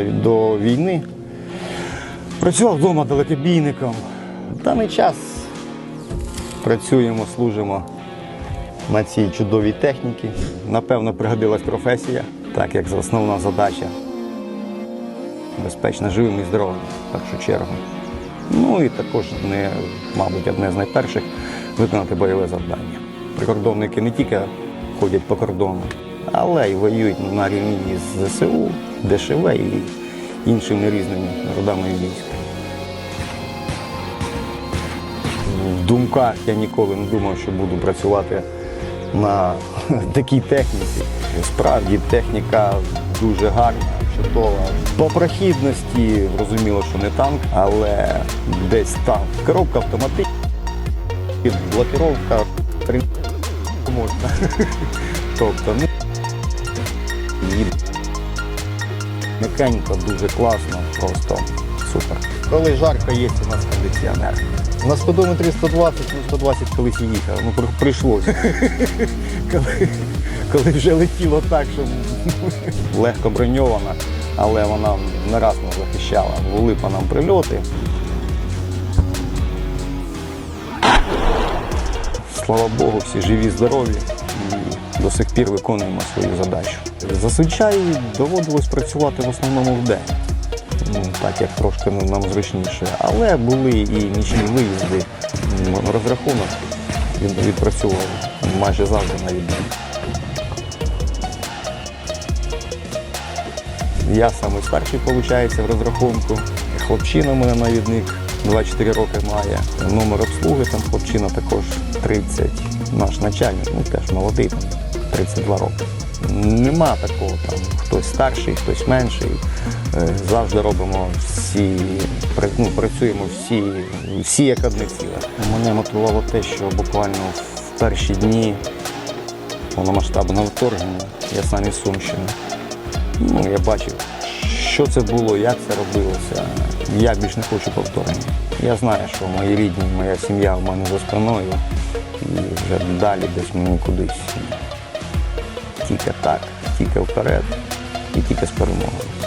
до, війни. Працював вдома далекобійником. Даний час працюємо, служимо на цій чудовій техніці. Напевно, пригодилась професія, так як основна задача безпечно живим і здоровим, в першу чергу. Ну і також, не, мабуть, одне з найперших виконати бойове завдання. Прикордонники не тільки ходять по кордону, але й воюють на рівні з ЗСУ, ДШВ і іншими різними родами військ. В думках я ніколи не думав, що буду працювати на такій техніці. Справді техніка дуже гарна, чудова. По прохідності зрозуміло, що не танк, але десь там. Коробка автоматична, блокировка можна. Тобто, ну, їде. Механіка дуже класна, просто супер. Коли жарко, є у нас кондиціонер. На спидометрі 120, ну 120 колись і їхав, ну прийшлося. коли, коли вже летіло так, що легко броньована, але вона не раз нас захищала. Були по нам прильоти. Слава Богу, всі живі, здорові до сих пір виконуємо свою задачу. Зазвичай доводилось працювати в основному вдень, ну, так як трошки ну, нам зручніше. Але були і нічні виїзди. Розрахунок від- відпрацьовував майже завжди на відділі. Я самий старший, виходить, в розрахунку. Хлопчина у мене навідник 24 роки має. Номер обслуги там хлопчина також 30. Наш начальник, ну теж молодий, там 32 роки. Нема такого там хтось старший, хтось менший. Е, Завжди робимо всі, ну, працюємо всі, всі як одне ціле. Мене мотивувало те, що буквально в перші дні повномасштабного вторгнення я сам із Сумщини. Ну, я бачив, що це було, як це робилося. Я більш не хочу повторення. Я знаю, що мої рідні, моя сім'я в мене за спиною. І вже далі десь мені кудись. Тільки так, тільки вперед і тільки з перемогою.